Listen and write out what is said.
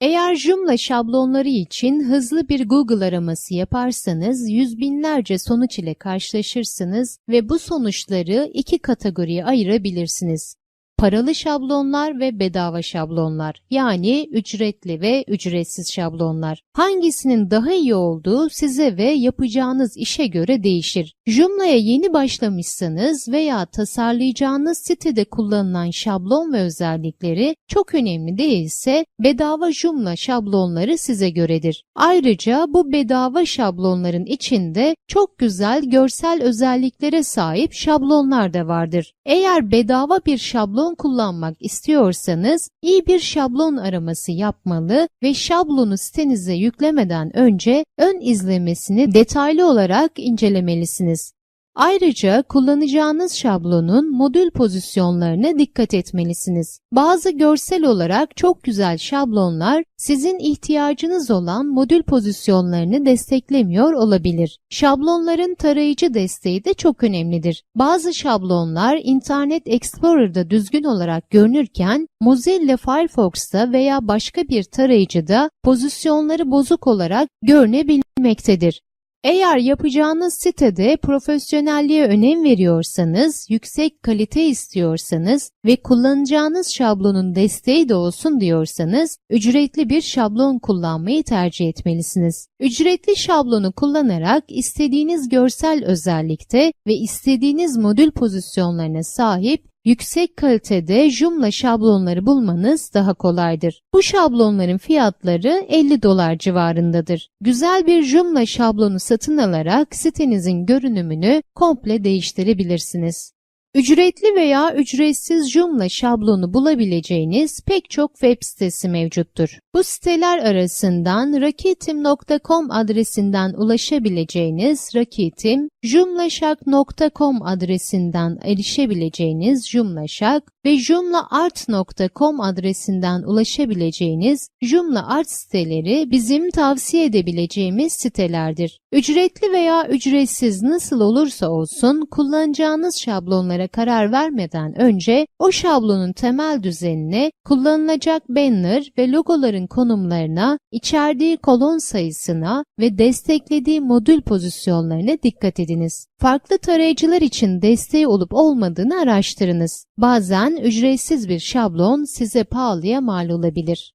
Eğer Joomla şablonları için hızlı bir Google araması yaparsanız yüz binlerce sonuç ile karşılaşırsınız ve bu sonuçları iki kategoriye ayırabilirsiniz. Paralı şablonlar ve bedava şablonlar yani ücretli ve ücretsiz şablonlar. Hangisinin daha iyi olduğu size ve yapacağınız işe göre değişir. Joomla'ya yeni başlamışsanız veya tasarlayacağınız sitede kullanılan şablon ve özellikleri çok önemli değilse bedava Joomla şablonları size göredir. Ayrıca bu bedava şablonların içinde çok güzel görsel özelliklere sahip şablonlar da vardır. Eğer bedava bir şablon kullanmak istiyorsanız iyi bir şablon araması yapmalı ve şablonu sitenize yüklemeden önce ön izlemesini detaylı olarak incelemelisiniz. Ayrıca kullanacağınız şablonun modül pozisyonlarına dikkat etmelisiniz. Bazı görsel olarak çok güzel şablonlar sizin ihtiyacınız olan modül pozisyonlarını desteklemiyor olabilir. Şablonların tarayıcı desteği de çok önemlidir. Bazı şablonlar Internet Explorer'da düzgün olarak görünürken Mozilla Firefox'ta veya başka bir tarayıcıda pozisyonları bozuk olarak görünebilmektedir. Eğer yapacağınız sitede profesyonelliğe önem veriyorsanız, yüksek kalite istiyorsanız ve kullanacağınız şablonun desteği de olsun diyorsanız, ücretli bir şablon kullanmayı tercih etmelisiniz. Ücretli şablonu kullanarak istediğiniz görsel özellikte ve istediğiniz modül pozisyonlarına sahip Yüksek kalitede Joomla şablonları bulmanız daha kolaydır. Bu şablonların fiyatları 50 dolar civarındadır. Güzel bir Joomla şablonu satın alarak sitenizin görünümünü komple değiştirebilirsiniz. Ücretli veya ücretsiz Joomla şablonu bulabileceğiniz pek çok web sitesi mevcuttur. Bu siteler arasından rakitim.com adresinden ulaşabileceğiniz Rakitim, joomlaşak.com adresinden erişebileceğiniz Joomlaşak ve joomlaart.com adresinden ulaşabileceğiniz Joomla Art siteleri bizim tavsiye edebileceğimiz sitelerdir. Ücretli veya ücretsiz nasıl olursa olsun kullanacağınız şablonlara karar vermeden önce o şablonun temel düzenine, kullanılacak banner ve logoların konumlarına, içerdiği kolon sayısına ve desteklediği modül pozisyonlarına dikkat ediniz. Farklı tarayıcılar için desteği olup olmadığını araştırınız. Bazen ücretsiz bir şablon size pahalıya mal olabilir.